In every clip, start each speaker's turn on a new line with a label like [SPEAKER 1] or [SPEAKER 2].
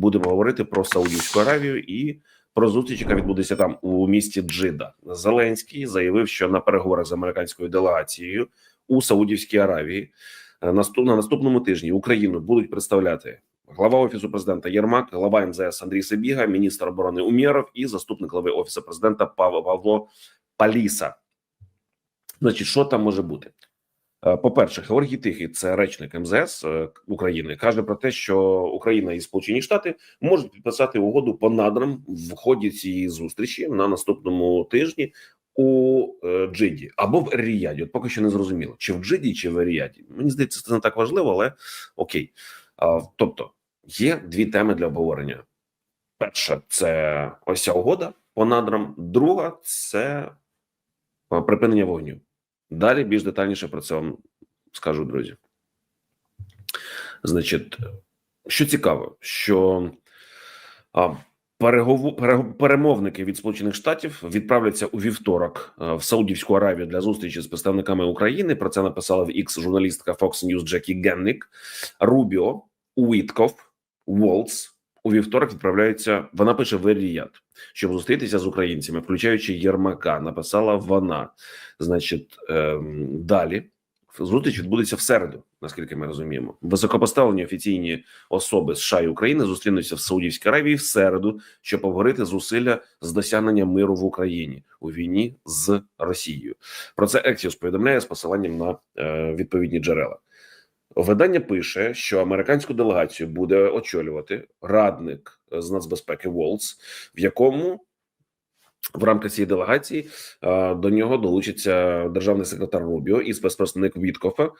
[SPEAKER 1] будемо говорити про Саудівську Аравію і про зустріч, яка відбудеться там у місті Джида. Зеленський заявив, що на переговорах з американською делегацією у Саудівській Аравії е, наступ на наступному тижні Україну будуть представляти глава офісу президента Єрмак, глава МЗС Андрій Сибіга, міністр оборони Умєров і заступник глави офісу президента Павло Павло Паліса. Значить, що там може бути? Е, По-перше, Георгій Тихий, це речник МЗС е, України, каже про те, що Україна і Сполучені Штати можуть підписати угоду по надрам в ході цієї зустрічі на наступному тижні у е, Джиді або в Ріяді. От поки що не зрозуміло, чи в Джиді, чи в Ріяді. Мені здається, це не так важливо, але окей. Тобто є дві теми для обговорення. Перша це ось ця угода по надрам. Друга це припинення вогню. Далі більш детальніше про це вам скажу, друзі. Значить, що цікаво, що а, перегову, пере- перемовники від Сполучених Штатів відправляться у вівторок в Саудівську Аравію для зустрічі з представниками України. Про це написала в X журналістка Fox News Джекі Генник. Рубіо, Уітков, Волц у вівторок відправляються. Вона пише в Ріяд, щоб зустрітися з українцями, включаючи Єрмака. Написала вона. Значить, ем, далі зустріч відбудеться в середу, наскільки ми розуміємо. Високопоставлені офіційні особи США і України зустрінуться в Саудівській Аравії в середу, щоб обговорити зусилля з досягнення миру в Україні у війні з Росією. Про це Ексіус повідомляє з посиланням на е, відповідні джерела. Видання пише, що американську делегацію буде очолювати радник з нацбезпеки Волц, в якому в рамках цієї делегації е, до нього долучиться державний секретар Рубіо і спецпредставник Віткофа.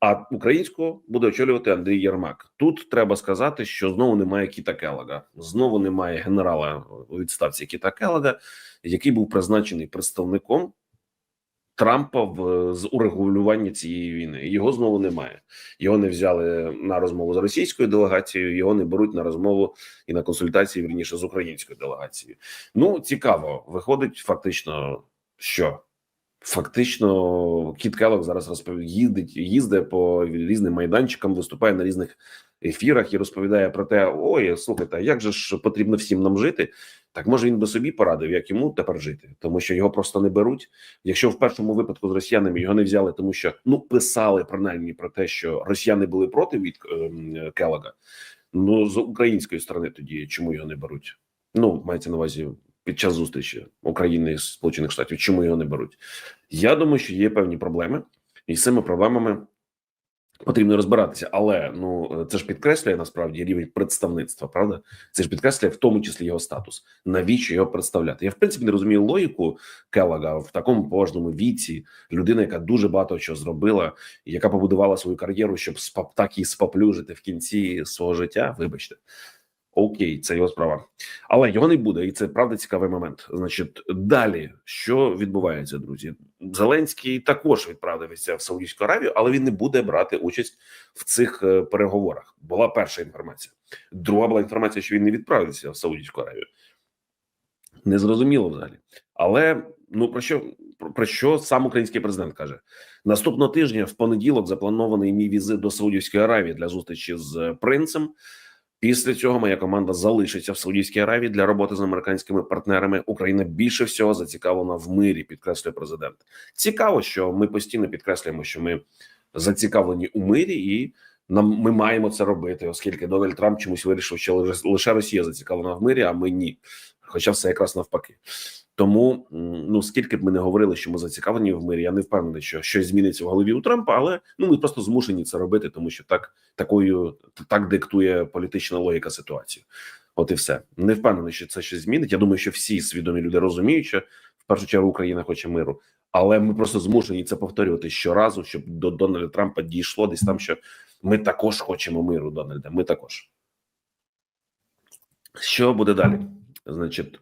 [SPEAKER 1] А українську буде очолювати Андрій Єрмак. Тут треба сказати, що знову немає Кіта Келлога, знову немає генерала у відставці Кіта Келлога, який був призначений представником Трампа в з урегулювання цієї війни. Його знову немає. Його не взяли на розмову з російською делегацією. Його не беруть на розмову і на консультації вірніше з українською делегацією. Ну цікаво, виходить фактично, що фактично Кіт Келлог зараз розповідає, їздить, їздить по різним майданчикам, виступає на різних ефірах і розповідає про те: ой, слухайте, а як же ж потрібно всім нам жити? Так може він би собі порадив, як йому тепер жити, тому що його просто не беруть. Якщо в першому випадку з росіянами його не взяли, тому що ну писали принаймні про те, що росіяни були проти від ем, Келлога, Ну з української сторони тоді чому його не беруть? Ну мається на увазі під час зустрічі України і Сполучених Штатів. Чому його не беруть? Я думаю, що є певні проблеми, і з цими проблемами потрібно розбиратися. Але ну це ж підкреслює насправді рівень представництва. Правда, це ж підкреслює в тому числі його статус. Навіщо його представляти? Я в принципі не розумію логіку Келлага в такому поважному віці. Людина, яка дуже багато чого зробила, яка побудувала свою кар'єру, щоб спап так і споплюжити в кінці свого життя. Вибачте. Окей, це його справа, але його не буде, і це правда цікавий момент. Значить, далі що відбувається, друзі? Зеленський також відправився в Саудівську Аравію, але він не буде брати участь в цих е, переговорах. Була перша інформація. Друга була інформація, що він не відправився в Саудівську Аравію. Незрозуміло взагалі. Але ну про що про, про що сам український президент каже наступного тижня? В понеділок запланований мій візит до Саудівської Аравії для зустрічі з принцем. Після цього моя команда залишиться в Саудівській Аравії для роботи з американськими партнерами. Україна більше всього зацікавлена в мирі, підкреслює президент. Цікаво, що ми постійно підкреслюємо, що ми зацікавлені у мирі, і нам ми маємо це робити, оскільки Дональд Трамп чомусь вирішив, що лише- Росія зацікавлена в мирі, а ми ні. Хоча все якраз навпаки. Тому ну скільки б ми не говорили, що ми зацікавлені в мирі, я не впевнений, що щось зміниться в голові у Трампа, але ну ми просто змушені це робити, тому що так такою так диктує політична логіка ситуації. От і все не впевнений, що це щось змінить. Я думаю, що всі свідомі люди розуміють, що в першу чергу Україна хоче миру, але ми просто змушені це повторювати щоразу, щоб до Дональда Трампа дійшло десь там, що ми також хочемо миру. Дональда. Ми також. Що буде далі? Значить,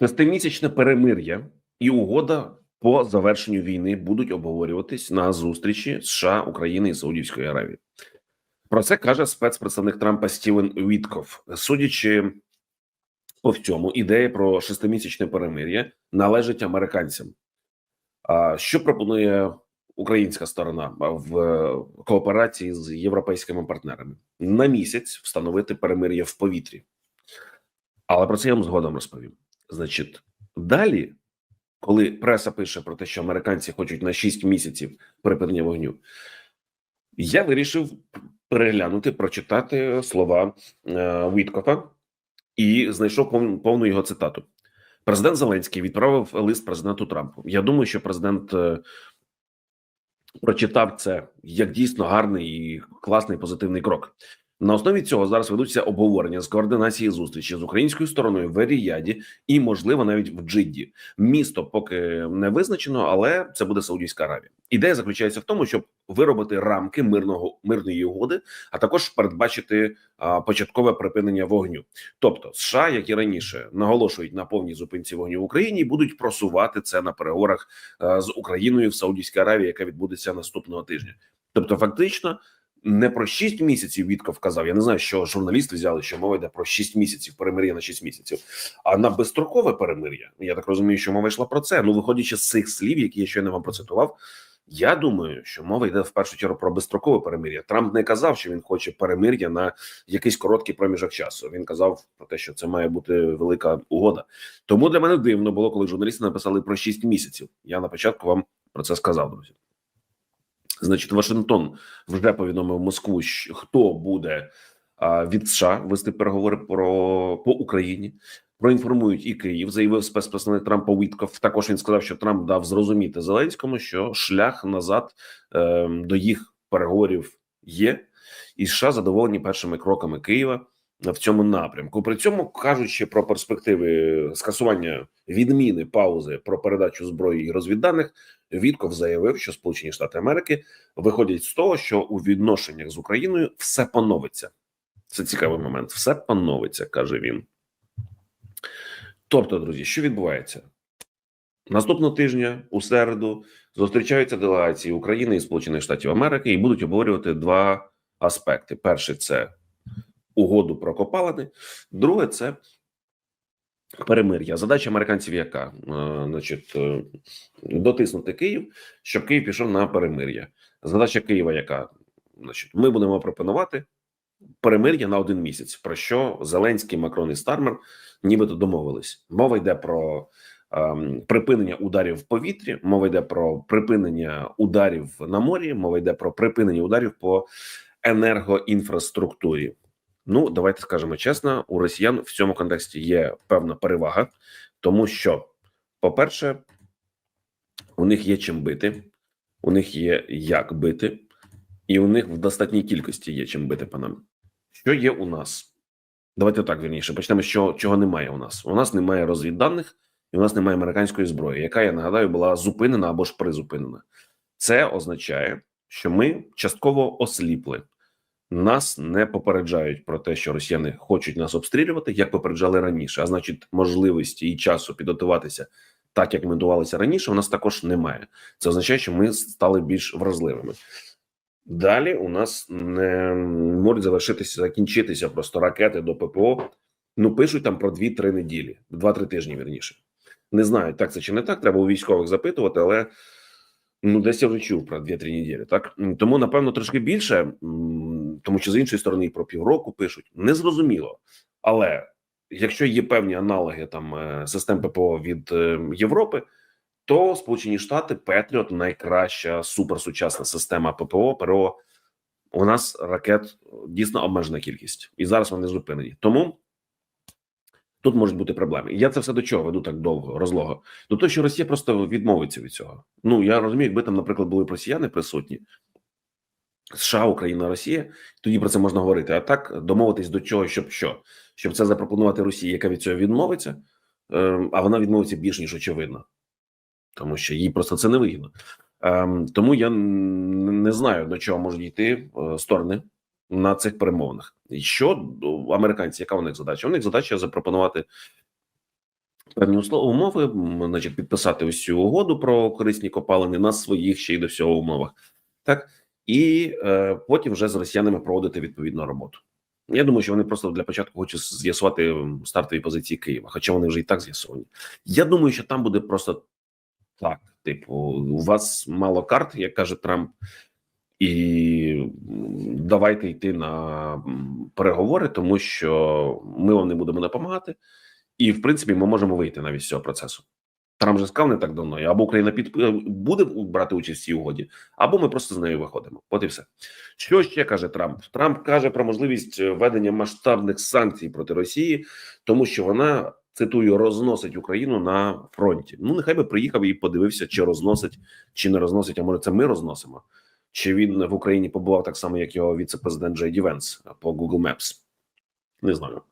[SPEAKER 1] шестимісячне перемир'я і угода по завершенню війни будуть обговорюватись на зустрічі США, України і Саудівської Аравії. Про це каже спецпредставник Трампа Стівен Вітков. Судячи по всьому, ідея про шестимісячне перемир'я належить американцям. А що пропонує українська сторона в кооперації з європейськими партнерами на місяць встановити перемир'я в повітрі. Але про це я вам згодом розповім. Значить, далі, коли преса пише про те, що американці хочуть на 6 місяців припинення вогню, я вирішив переглянути, прочитати слова е, Віткофа і знайшов пов- повну його цитату. Президент Зеленський відправив лист президенту Трампу. Я думаю, що президент е, прочитав це як дійсно гарний і класний позитивний крок. На основі цього зараз ведуться обговорення з координації зустрічі з українською стороною в Еріяді і, можливо, навіть в Джидді. Місто поки не визначено, але це буде Саудівська Аравія. Ідея заключається в тому, щоб виробити рамки мирного мирної угоди, а також передбачити а, початкове припинення вогню. Тобто, США, як і раніше, наголошують на повній зупинці вогню в Україні і будуть просувати це на переговорах а, з Україною в Саудівській Аравії, яка відбудеться наступного тижня. Тобто, фактично. Не про 6 місяців Вітков казав. Я не знаю, що журналісти взяли, що мова йде про 6 місяців перемир'я на 6 місяців, а на безстрокове перемир'я. Я так розумію, що мова йшла про це. Ну, виходячи з цих слів, які я щойно вам процитував, я думаю, що мова йде в першу чергу про безстрокове перемир'я. Трамп не казав, що він хоче перемир'я на якийсь короткий проміжок часу. Він казав про те, що це має бути велика угода. Тому для мене дивно було, коли журналісти написали про 6 місяців. Я на початку вам про це сказав, друзі. Значить, Вашингтон вже повідомив Москву, хто буде від США вести переговори про по Україні. Проінформують і Київ, заявив спецпредставник Трампа Вітков. Також він сказав, що Трамп дав зрозуміти Зеленському, що шлях назад е, до їх переговорів є, і США задоволені першими кроками Києва в цьому напрямку. При цьому кажучи про перспективи скасування відміни паузи про передачу зброї і розвідданих, Вітков заявив, що Сполучені Штати Америки виходять з того, що у відношеннях з Україною все поновиться. Це цікавий момент. Все поновиться, каже він. Тобто, друзі, що відбувається наступного тижня у середу зустрічаються делегації України і Сполучених Штатів Америки і будуть обговорювати два аспекти: перший це угоду про копалини, друге це перемир'я. Задача американців яка? Е, Значить, е, дотиснути Київ, щоб Київ пішов на перемир'я. Задача Києва, яка значить, ми будемо пропонувати перемир'я на один місяць. Про що Зеленський, Макрон і Стармер нібито домовились. Мова йде про ем, припинення ударів в повітрі, мова йде про припинення ударів на морі, мова йде про припинення ударів по енергоінфраструктурі. Ну, давайте скажемо чесно, у росіян в цьому контексті є певна перевага, тому що, по-перше, у них є чим бити, у них є як бити, і у них в достатній кількості є чим бити по нам. Що є у нас? Давайте так вірніше. Почнемо чого, чого немає у нас. У нас немає розвідданих, і у нас немає американської зброї, яка я нагадаю була зупинена або ж призупинена. Це означає, що ми частково осліпли. Нас не попереджають про те, що росіяни хочуть нас обстрілювати, як попереджали раніше. А значить, можливості і часу підготуватися так, як ми готувалися раніше, у нас також немає. Це означає, що ми стали більш вразливими. Далі у нас не можуть завершитися, закінчитися просто ракети до ППО. Ну пишуть там про 2-3 неділі, 2-3 тижні вірніше. Не знаю, так це чи не так. Треба у військових запитувати, але ну десь я вже чув про 2-3 неділі. Так тому напевно трошки більше, тому що з іншої сторони про півроку пишуть. Незрозуміло. Але якщо є певні аналоги там е, систем ППО від е, Європи, то Сполучені Штати Петріот найкраща суперсучасна система ППО. ПРО у нас ракет дійсно обмежена кількість, і зараз вони зупинені. Тому тут можуть бути проблеми. Я це все до чого веду так довго, розлого. До того, що Росія просто відмовиться від цього. Ну я розумію, якби там, наприклад, були росіяни присутні. США, Україна, Росія, тоді про це можна говорити. А так домовитись до чого, щоб що? Щоб це запропонувати Росії, яка від цього відмовиться, ем, а вона відмовиться більш ніж очевидно, тому що їй просто це не вигідно. Ем, тому я не знаю до чого можуть йти е, сторони на цих перемовинах. І що американці, яка у них задача? У них задача запропонувати певні умови, значить, підписати цю угоду про корисні копалини на своїх ще й до всього умовах, так і е, потім вже з росіянами проводити відповідну роботу. Я думаю, що вони просто для початку хочуть з'ясувати стартові позиції Києва, хоча вони вже і так з'ясовані. Я думаю, що там буде просто так. Типу, у вас мало карт, як каже Трамп, і давайте йти на переговори, тому що ми вам не будемо допомагати, і в принципі ми можемо вийти навіть з цього процесу. Трамп же сказав не так давно, або Україна під буде брати участь в цій угоді, або ми просто з нею виходимо. От і все. Що ще каже Трамп? Трамп каже про можливість введення масштабних санкцій проти Росії, тому що вона цитую розносить Україну на фронті. Ну нехай би приїхав і подивився, чи розносить, чи не розносить. А може, це ми розносимо? Чи він в Україні побував так само, як його віце-президент Джей Ді Венс по Google Maps? Не знаю.